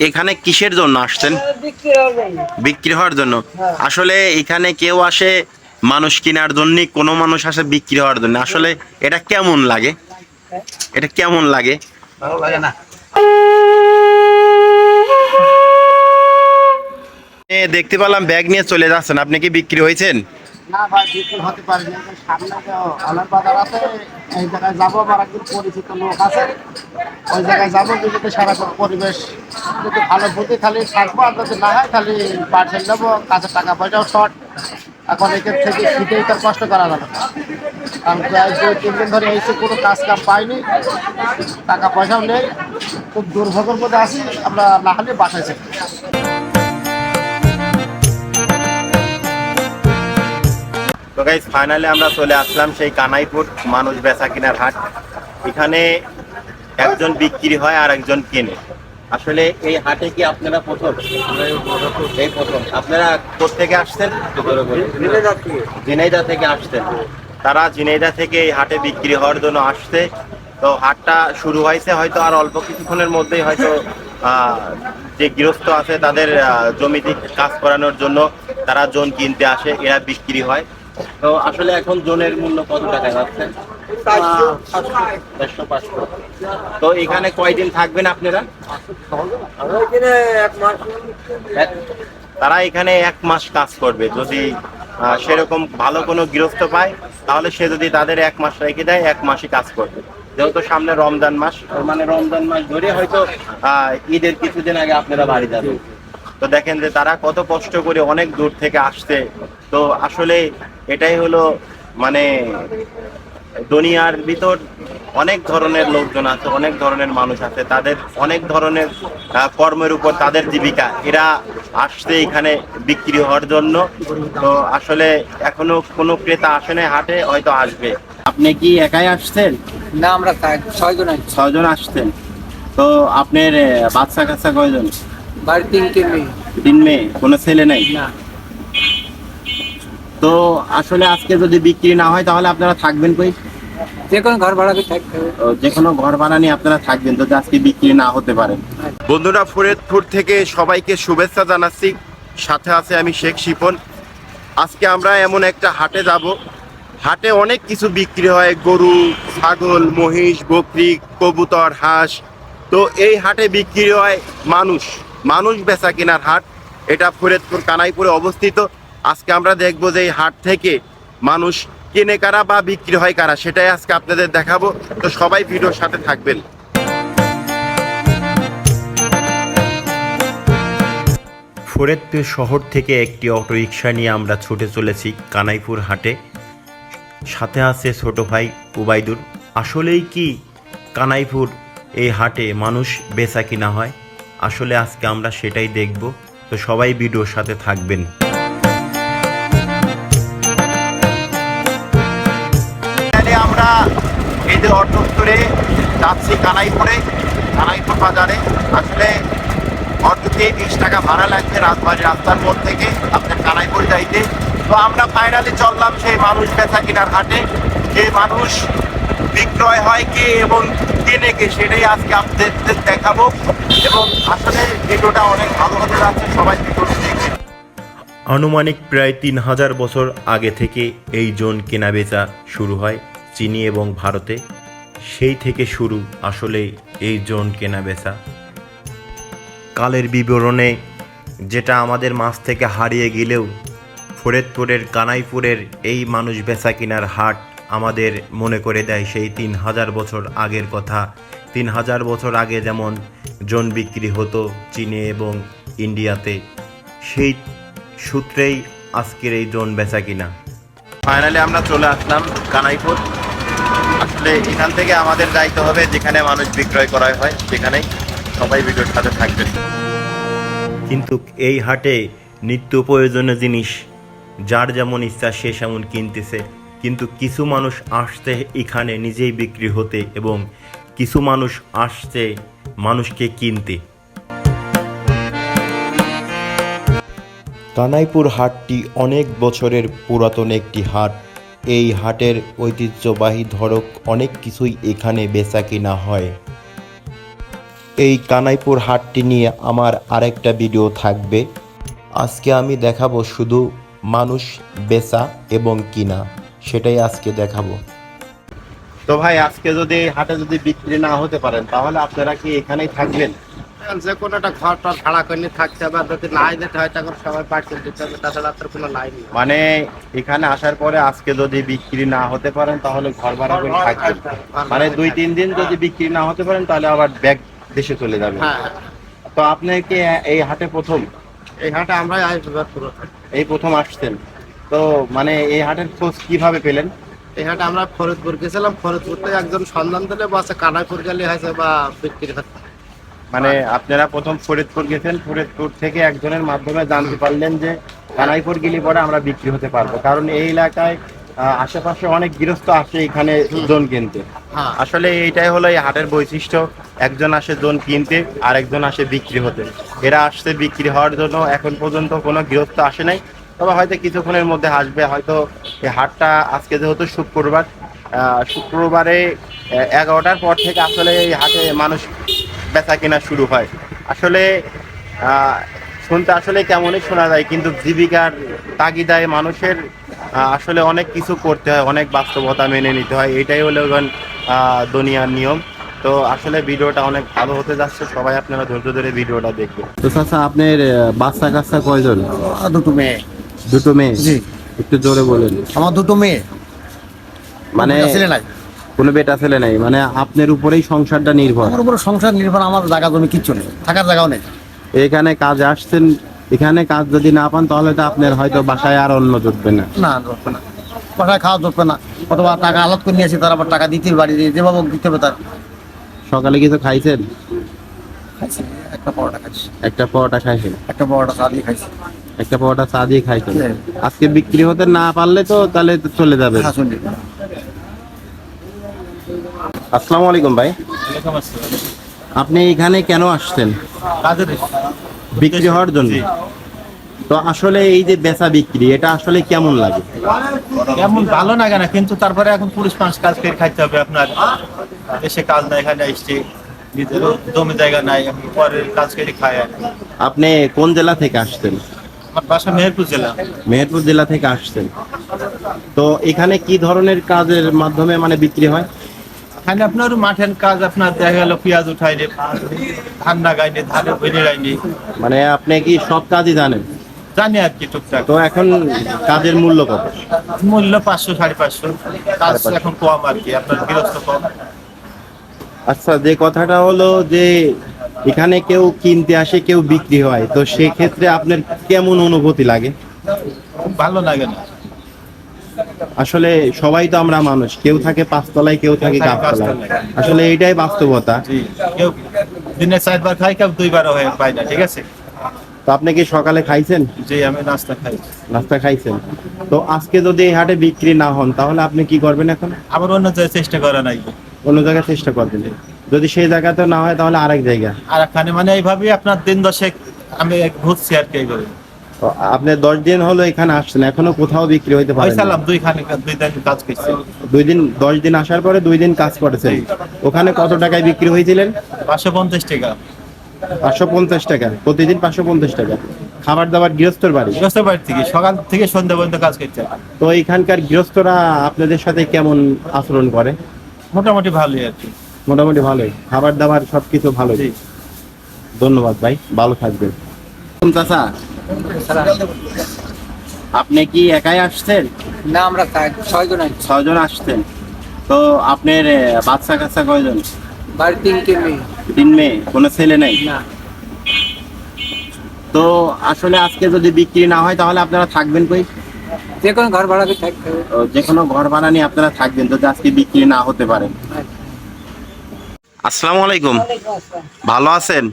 এখানে কিসের জন্য আসছেন? বিক্রি হওয়ার জন্য। আসলে এখানে কেউ আসে মানুষ কেনার জন্য কোনো মানুষ আসে বিক্রি হওয়ার জন্য। আসলে এটা কেমন লাগে? এটা কেমন লাগে? ভালো লাগে না। দেখতে পেলাম ব্যাগ নিয়ে চলে যাচ্ছেন। আপনি কি বিক্রি হয়েছেন? না ভাই বিক্রি হতে পারি সামনে তো আলার বাজার আছে, এই জায়গায় যাব আমার একজন পরিচিত লোক আছে। ওই জায়গায় যাব কিন্তু সারাক্ষণ পরিবেশ। যদি ভালো বুদ্ধি খালি থাকব আর যদি না হয়, খালি পার্সেল নেব কাছে টাকা পয়সাও শর্ট। এখন এখান থেকে শীতেই কষ্ট করা যাবে কারণ ধরে এসে কোনো কাজ কাম পাইনি। টাকা পয়সাও নেই। খুব দুর্ভোগের মধ্যে আছি, আমরা না হলে বাসায় তো গাইজ ফাইনালি আমরা চলে আসলাম সেই কানাইপুর মানুষ বেচা কিনার হাট। এখানে একজন বিক্রি হয় আর একজন কেনে। আসলে এই হাটে কি আপনারা প্রথম? এই প্রথম। আপনারা কোথেকে আসছেন? ঝিনাইদা থেকে আসছেন। তারা ঝিনাইদা থেকে এই হাটে বিক্রি হওয়ার জন্য আসছে। তো হাটটা শুরু হয়েছে হয়তো আর অল্প কিছুক্ষণের মধ্যেই হয়তো যে গৃহস্থ আছে তাদের জমিতে কাজ করানোর জন্য তারা জোন কিনতে আসে, এরা বিক্রি হয়। তো আসলে এখন জোনের মূল্য কত টাকা যাচ্ছে চারশো পাঁচশো তো এখানে কয়দিন থাকবেন আপনারা? তারা এখানে এক মাস কাজ করবে। যদি সেরকম ভালো কোনো গৃহস্থ পায় তাহলে সে যদি তাদের এক মাস রেখে দেয় এক মাসই কাজ করবে। যেহেতু সামনে রমজান মাস মানে রমজান মাস ধরে হয়তো আহ, ঈদের কিছুদিন আগে আপনারা বাড়ি যাবেন। তো দেখেন যে তারা কত কষ্ট করে অনেক দূর থেকে আসছে। তো আসলে এটাই হলো মানে দুনিয়ার ভিতর অনেক ধরনের লোকজন আছে অনেক ধরনের মানুষ আছে। তাদের অনেক ধরনের কর্মের উপর তাদের জীবিকা। এরা আসছে এখানে বিক্রি হওয়ার জন্য। তো আসলে এখনও কোনো ক্রেতা আসে না হাটে হয়তো আসবে। আপনি কি একাই আসছেন? না আমরা ছয়জন ছয়জন আসছেন। তো আপনার বাচ্চা কাচ্চা কয়জন? বাড়ি তিনটে মেয়ে। তিন মেয়ে? কোনো ছেলে নাই? না। তো আসলে আজকে যদি বিক্রি না হয় তাহলে আপনারা থাকবেন কই? যে কোনো ঘর ভাড়াতে থাকতে যে কোনো ঘর ভাড়া নিয়ে আপনারা থাকবেন যদি আজকে বিক্রি না হতে পারে। বন্ধুরা ফরিদপুর থেকে সবাইকে শুভেচ্ছা জানাচ্ছি। সাথে আছে আমি শেখ শিপন। আজকে আমরা এমন একটা হাটে যাব। হাটে অনেক কিছু বিক্রি হয়। গরু ছাগল মহিষ বকরি কবুতর হাঁস। তো এই হাটে বিক্রি হয় মানুষ। মানুষ বেচা কেনার হাট, এটা ফরিদপুর কানাইপুরে অবস্থিত। আজকে আমরা দেখব যে এই হাট থেকে মানুষ কেনে কারা বা বিক্রি হয় কারা, সেটাই আজকে আপনাদের দেখাবো। তো সবাই ভিডিওর সাথে থাকবেন। ফরিদপুর শহর থেকে একটি অটোরিকশা নিয়ে আমরা ছুটে চলেছি কানাইপুর হাটে। সাথে আছে ছোট ভাই উবাইদুর আসলেই কি কানাইপুর এই হাটে মানুষ বেচা কিনা হয়? আসলে আজকে আমরা সেটাই দেখব। তো সবাই ভিডিওর সাথে থাকবেন। আমরা যে অটো করে যাচ্ছি কানাইপুরে, কানাইপুর বাজারে। আসলে অটোতে বিশ টাকা ভাড়া লাগছে রাজবাড়ি রাস্তার মোড় থেকে আপনার কানাইপুর যাইতে। তো আমরা ফাইনালি চললাম সেই মানুষ বেচা কিনার হাটে। যে মানুষ বিক্রয় হয় কে এবং কেনে কে সেটাই আজকে আপনাদের দেখাবো। এবং আসলে ভিডিওটা অনেক ভালো হতে যাচ্ছে, সবাই ভিডিওটা দেখবেন। আনুমানিক প্রায় তিন হাজার বছর আগে থেকে এই জোন কেনাবেচা শুরু হয় চীনি এবং ভারতে। সেই থেকে শুরু আসলে এই জোন কেনাবেচা। কালের বিবরণে যেটা আমাদের মাছ থেকে হারিয়ে গেলেও ফরিদপুরের, কানাইপুরের এই মানুষ বেচা কিনার হাট আমাদের মনে করে দেয় সেই তিন হাজার বছর আগের কথা। তিন হাজার বছর আগে যেমন জোন বিক্রি হতো চীনে এবং ইন্ডিয়াতে সেই সূত্রেই আজকের এই জোন বেচা কিনা। ফাইনালি আমরা চলে আসলাম কানাইপুর। আসলে এখান থেকে আমাদের যাইতে হবে যেখানে মানুষ বিক্রয় করা হয় সেখানেই সবাই ভিডিওর সাথে থাকবেন কিন্তু এই হাটে নিত্য প্রয়োজনীয় জিনিস যার যেমন ইচ্ছা সে সেমন কিনতেছে। কিন্তু কিছু মানুষ আসছে এখানে নিজেই বিক্রি হতে এবং কিছু মানুষ আসছে মানুষকে কিনতে। কানাইপুর হাটটি অনেক বছরের পুরাতন একটি হাট। এই হাটের ঐতিহ্যবাহী ধরক অনেক কিছুই এখানে বেচা কিনা হয়। এই কানাইপুর হাটটি নিয়ে আমার আরেকটা ভিডিও থাকবে। আজকে আমি দেখাবো শুধু মানুষ বেচা এবং কিনা। সেটাই আজকে দেখাবো। তো ভাই আজকে যদি হাটে যদি বিক্রি না হতে পারেন তাহলে আপনারা কি এখানেই থাকবেন? যে কোনো একটা ঘর টর ভাড়া করে থাকতে হবে আর যদি নাই দিতে হয় তখন সবাই পার্সেল দিতে হবে তাছাড়া তার কোনো লাইন নেই। মানে এখানে আসার পরে আজকে যদি বিক্রি না হতে পারেন তাহলে ঘর ভাড়া করে থাকবেন। মানে দুই তিন দিন যদি বিক্রি না হতে পারেন তাহলে আবার ব্যাগ দেশে চলে যাবে। হ্যাঁ। তো আপনি কি এই হাটে প্রথম? এই হাটে আমরাই আসব এই প্রথম আসছেন? তো মানে এই হাটের খোঁজ কীভাবে পেলেন? এই হাটে আমরা ফরিদপুর গেছিলাম। ফরিদপুর থেকে একজন সন্ধান দিলে বাসে কানাইপুর গেলে হয়েছে বা বিক্রি হচ্ছে মানে আপনারা প্রথম ফরিদপুর গেছেন। ফরিদপুর থেকে একজনের মাধ্যমে জানতে পারলেন যে কানাইপুর গেলে পরে আমরা বিক্রি হতে পারব। কারণ এই এলাকায় আশেপাশে অনেক গৃহস্থ আসে এখানে জোন কিনতে। হ্যাঁ। আসলে এইটাই হলো এই হাটের বৈশিষ্ট্য। একজন আসে জোন কিনতে আর একজন আসে বিক্রি হতে। এরা আসছে বিক্রি হওয়ার জন্য। এখন পর্যন্ত কোনো গৃহস্থ আসে নাই। তবে হয়তো কিছুক্ষণের মধ্যে আসবে। হয়তো এই হাটটা আজকে যেহেতু শুক্রবার আহ, শুক্রবারে এগারোটার পর থেকে আসলে এই হাটে মানুষ বেচা কেনা শুরু হয়। আসলে আহ, শুনতে আসলে কেমনই শোনা যায় কিন্তু জীবিকার তাগিদায় মানুষের আসলে অনেক কিছু করতে হয় অনেক বাস্তবতা মেনে নিতে হয়। এটাই হলো এখন দুনিয়ার নিয়ম। তো আসলে ভিডিওটা অনেক ভালো হতে যাচ্ছে সবাই আপনারা ধৈর্য ধরে ভিডিওটা দেখবেন। তো চাচা আপনার বাচ্চা কাচ্চা কয়জন? দুটো মেয়ে। দুটো মেয়ে? জি। একটু জোরে বলেন। আমার দুটো মেয়ে। মানে ছেলে নাই। কোনো বেটা ছেলে নেই। মানে আপনার উপরেই সংসারটা নির্ভর। আমার উপর সংসার নির্ভর আমার জায়গা জমি কিচ্ছু নেই। থাকার জায়গাও নেই। এখানে কাজ আসছেন এখানে কাজ যদি না পান তাহলে তো আপনার হয়তো বাসায় আর অন্য জুটবে না। না ধরবে না। বাসায় খাওয়া ধরবে না। অথবা টাকা আলাদ করে নিয়ে আসি তার আবার টাকা দিতে বাড়ি দিয়ে যেভাবে দিতে হবে তার। সকালে কিছু খাইছেন? খাইছি একটা পরোটা খাইছি। একটা পরোটা খাইছেন? একটা পরোটা চা দিয়ে খাইছি। একটা পরোটা চা দিয়ে খাইছেন হ্যাঁ। আজকে বিক্রি হতে না পারলে তো তাহলে চলে যাবে। হ্যাঁ আসসালামু আলাইকুম ভাই। আপনি এখানে কেন আসছেন? বিক্রি হওয়ার জন্য? তো আসলে এই যে বেচা বিক্রি এটা আসলে কেমন লাগে? কেমন ভালো লাগে না কিন্তু তারপরে এখন পুরুষ মানুষ কাজ করে খাইতে হবে আপনার। এসে কাজ নাই এখানে আসছে। নিজের জমি জায়গা নাই পরের কাজ করে খাই কি। আপনি কোন জেলা থেকে আসছেন? আমার বাসা মেহেরপুর জেলা। মেহেরপুর জেলা থেকে আসছেন। তো এখানে কি ধরনের কাজের মাধ্যমে মানে বিক্রি হয়? এখানে আপনার মাঠের কাজ আপনার দেখা গেল পেঁয়াজ উঠাই রে ধান লাগাইনি ধানে ভেঙে যায়নি মানে আপনি কি সব কাজই জানেন? জানি আর কি টুকটাক। তো এখন কাজের মূল্য কত? মূল্য পাঁচশো সাড়ে পাঁচশো। কাজ এখন কম আর কি আপনার গৃহস্থ কম। আচ্ছা যে কথাটা হলো যে এখানে কেউ কিনতে আসে কেউ বিক্রি হয় তো সেক্ষেত্রে আপনার কেমন অনুভূতি লাগে? ভালো লাগে না। আসলে সবাই তো আমরা মানুষ কেউ থাকে পাঁচতলায় কেউ থাকে গাছতলায়। আসলে এইটাই বাস্তবতা। কেউ দিনে চারবার খাই কেউ দুইবার হয়ে পায় না ঠিক আছে? তো আপনি কি সকালে খাইছেন? জি আমি নাস্তা খাই। নাস্তা খাইছেন। তো আজকে যদি এই হাটে বিক্রি না হন তাহলে আপনি কি করবেন এখন? আবার অন্য জায়গায় চেষ্টা করা নাই। অন্য জায়গায় চেষ্টা করবেন। যদি সেই জায়গাতে না হয় তাহলে আরেক জায়গা। আর এখানে মানে এইভাবেই আপনার দিন দশেক আমি ঘুরছি আর কি এইভাবে। আপনি দশ দিন হলো এখানে আসছেন এখনও কোথাও বিক্রি হইতে পারেন হয়েছিলাম দুই খানে দুই দিন কাজ করছি। দুই দিন দশ দিন আসার পরে দুই দিন কাজ করেছেন। ওখানে কত টাকায় বিক্রি হয়েছিলেন? পাঁচশো পঞ্চাশ টাকা। পাঁচশো পঞ্চাশ টাকা প্রতিদিন পাঁচশো পঞ্চাশ টাকা। খাবার দাবার গৃহস্থর বাড়ি? গৃহস্থ বাড়ি থেকে সকাল থেকে সন্ধ্যা পর্যন্ত কাজ করতে হয়। তো এখানকার গৃহস্থরা আপনাদের সাথে কেমন আচরণ করে? মোটামুটি ভালোই আর কি। মোটামুটি ভালোই। খাবার দাবার সবকিছু ভালোই। ধন্যবাদ ভাই ভালো থাকবেন। চাচা। আপনি কি একাই আসছেন? না আমরা ছয়জন ছয়জন আসছেন। তো আপনার বাচ্চা কাচ্চা কয়জন? বাড়ি তিনটে মেয়ে। তিন মেয়ে কোনো ছেলে নেই? না। তো আসলে আজকে যদি বিক্রি না হয় তাহলে আপনারা থাকবেন কই? যে কোনো ঘর ভাড়া যে কোনো ঘর ভাড়া নিয়ে আপনারা থাকবেন যদি আজকে বিক্রি না হতে পারে। আসসালামু আলাইকুম। ভালো আছেন?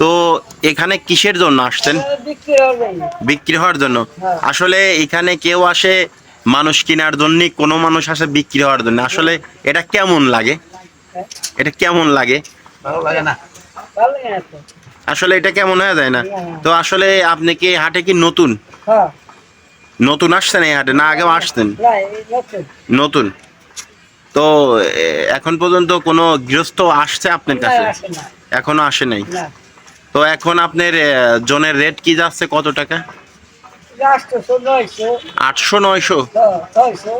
তো এখানে কিসের জন্য আসছেন? বিক্রি হওয়ার জন্য। আসলে এখানে কেউ আসে মানুষ কেনার জন্য কোনো মানুষ আসে বিক্রি হওয়ার জন্য। আসলে এটা কেমন লাগে? এটা কেমন লাগে? আসলে এটা কেমন হয়ে যায় না? তো আসলে আপনি কি হাটে কি নতুন? নতুন আসছেন এই হাটে না আগেও আসতেন? নতুন? তো এখন পর্যন্ত কোনো গৃহস্থ আসছে আপনার কাছে? এখনও আসে নাই? তো এখন আপনার জনের রেট কি যাচ্ছে? কত টাকা? আটশো নয়শো আটশো নয়শো? ছয়শো।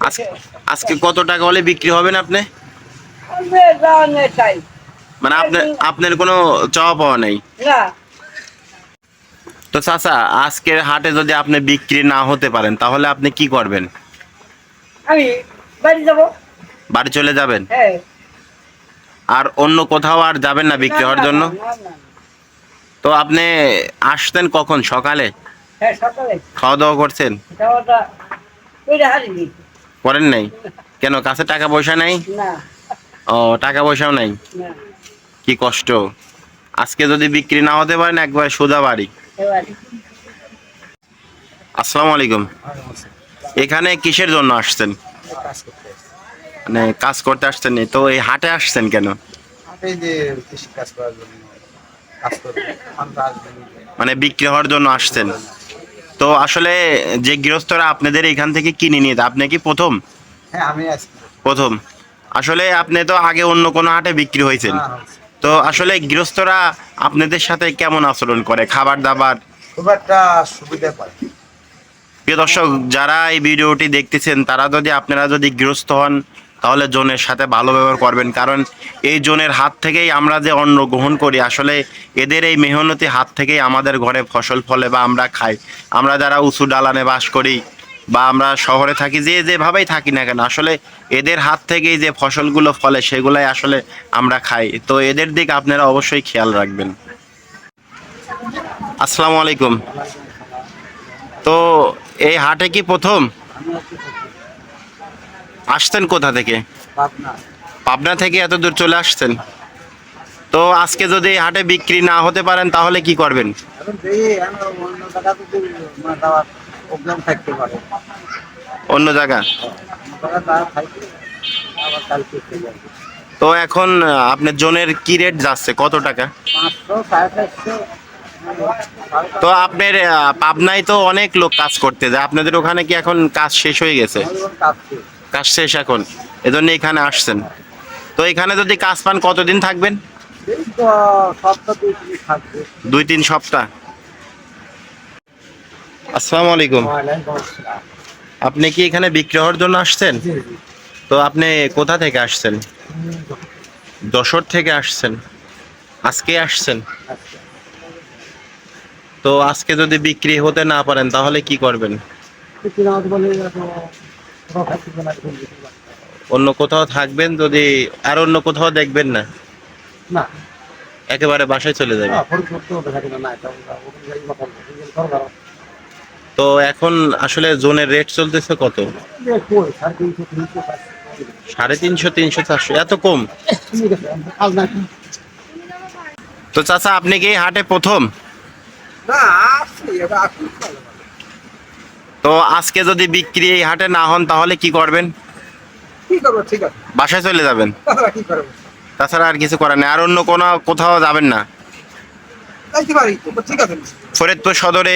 আজ- আজকে কত টাকা হলে বিক্রি হবেন আপনি? মানে আপনার আপনার কোনো চাওয়া পাওয়া নেই? তো চাচা আজকের হাটে যদি আপনি বিক্রি না হতে পারেন তাহলে আপনি কি করবেন? আমি বাড়ি যাব। বাড়ি চলে যাবেন? হ্যাঁ। আর অন্য কোথাও আর যাবেন না বিক্রি হওয়ার জন্য। তো আপনি আসতেন কখন? সকালে? হ্যাঁ সকালে। খাওয়া দাওয়া করছেন করেন নাই? কেন কাছে টাকা পয়সা নাই? ও টাকা পয়সাও নাই? কি কষ্ট। আজকে যদি বিক্রি না হতে পারেন একবার সোজা বাড়ি। আসসালামু আলাইকুম। এখানে কিসের জন্য আসছেন? মানে কাজ করতে আসছেন তো এই হাটে আসছেন কেন? যে কৃষি কাজ করার জন্য মানে বিক্রি হওয়ার জন্য আসছেন। তো আসলে যে গৃহস্থরা আপনাদের এখান থেকে কিনে নিয়ে আপনি কি প্রথম? হ্যাঁ আমি প্রথম। আসলে আপনি তো আগে অন্য কোনো হাটে বিক্রি হয়েছেন। তো আসলে গৃহস্থরা আপনাদের সাথে কেমন আচরণ করে? খাবার দাবার? খুব একটা সুবিধা পাই প্রিয় দর্শক, যারা এই ভিডিওটি দেখতেছেন, তারা যদি আপনারা যদি গৃহস্থ হন, তাহলে জনের সাথে ভালো ব্যবহার করবেন। কারণ এই জনের হাত থেকেই আমরা যে অন্ন গ্রহণ করি, আসলে এদের এই মেহনতি হাত থেকেই আমাদের ঘরে ফসল ফলে বা আমরা খাই। আমরা যারা উঁচু ডালানে বাস করি বা আমরা শহরে থাকি, যে যেভাবেই থাকি না কেন, আসলে এদের হাত থেকেই যে ফসলগুলো ফলে, সেগুলাই আসলে আমরা খাই। তো এদের দিক আপনারা অবশ্যই খেয়াল রাখবেন। আসসালামু আলাইকুম। তো এই হাটে কি প্রথম? আসতেন কোথা থেকে? পাবনা। থেকে এত দূর চলে আসছেন। তো আজকে যদি এই হাটে বিক্রি না হতে পারেন তাহলে কি করবেন? অন্য মানে জায়গা? তো এখন আপনার জনের কি রেট যাচ্ছে? কত টাকা? পাঁচশো সাড়ে চারশো তো আপনার পাবনায় তো অনেক লোক কাজ করতে যায়। আপনাদের ওখানে কি এখন কাজ শেষ হয়ে গেছে? কাজ শেষ। এখন। এজন্য এখানে আসছেন। তো এখানে যদি কাজ পান কতদিন থাকবেন? দুই তিন দুই তিন সপ্তাহ। আসসালামু আলাইকুম। আপনি কি এখানে বিক্রি হওয়ার জন্য আসছেন? তো আপনি কোথা থেকে আসছেন? যশোর। থেকে আসছেন। আজকে আসছেন? তো আজকে যদি বিক্রি হতে না পারেন তাহলে কি করবেন? অন্য কোথাও থাকবেন যদি আর অন্য কোথাও দেখবেন না? না। একেবারে বাসায় চলে যাবেন। ফোন করতে হবে থাকে না এটা ওখানে যাই বা ফোন করতে হবে তো এখন আসলে জোনের রেট চলতেছে কত? সাড়ে তিনশো তিনশো চারশো এত কম? তো চাচা আপনি কি হাটে প্রথম না আসছি এটা আসছি তো আজকে যদি বিক্রি এই হাটে না হন তাহলে কি করবেন? বাসায় চলে যাবেন? তাছাড়া আর কিছু করার নেই আর অন্য কোনো কোথাও যাবেন না? ফরিদপুর সদরে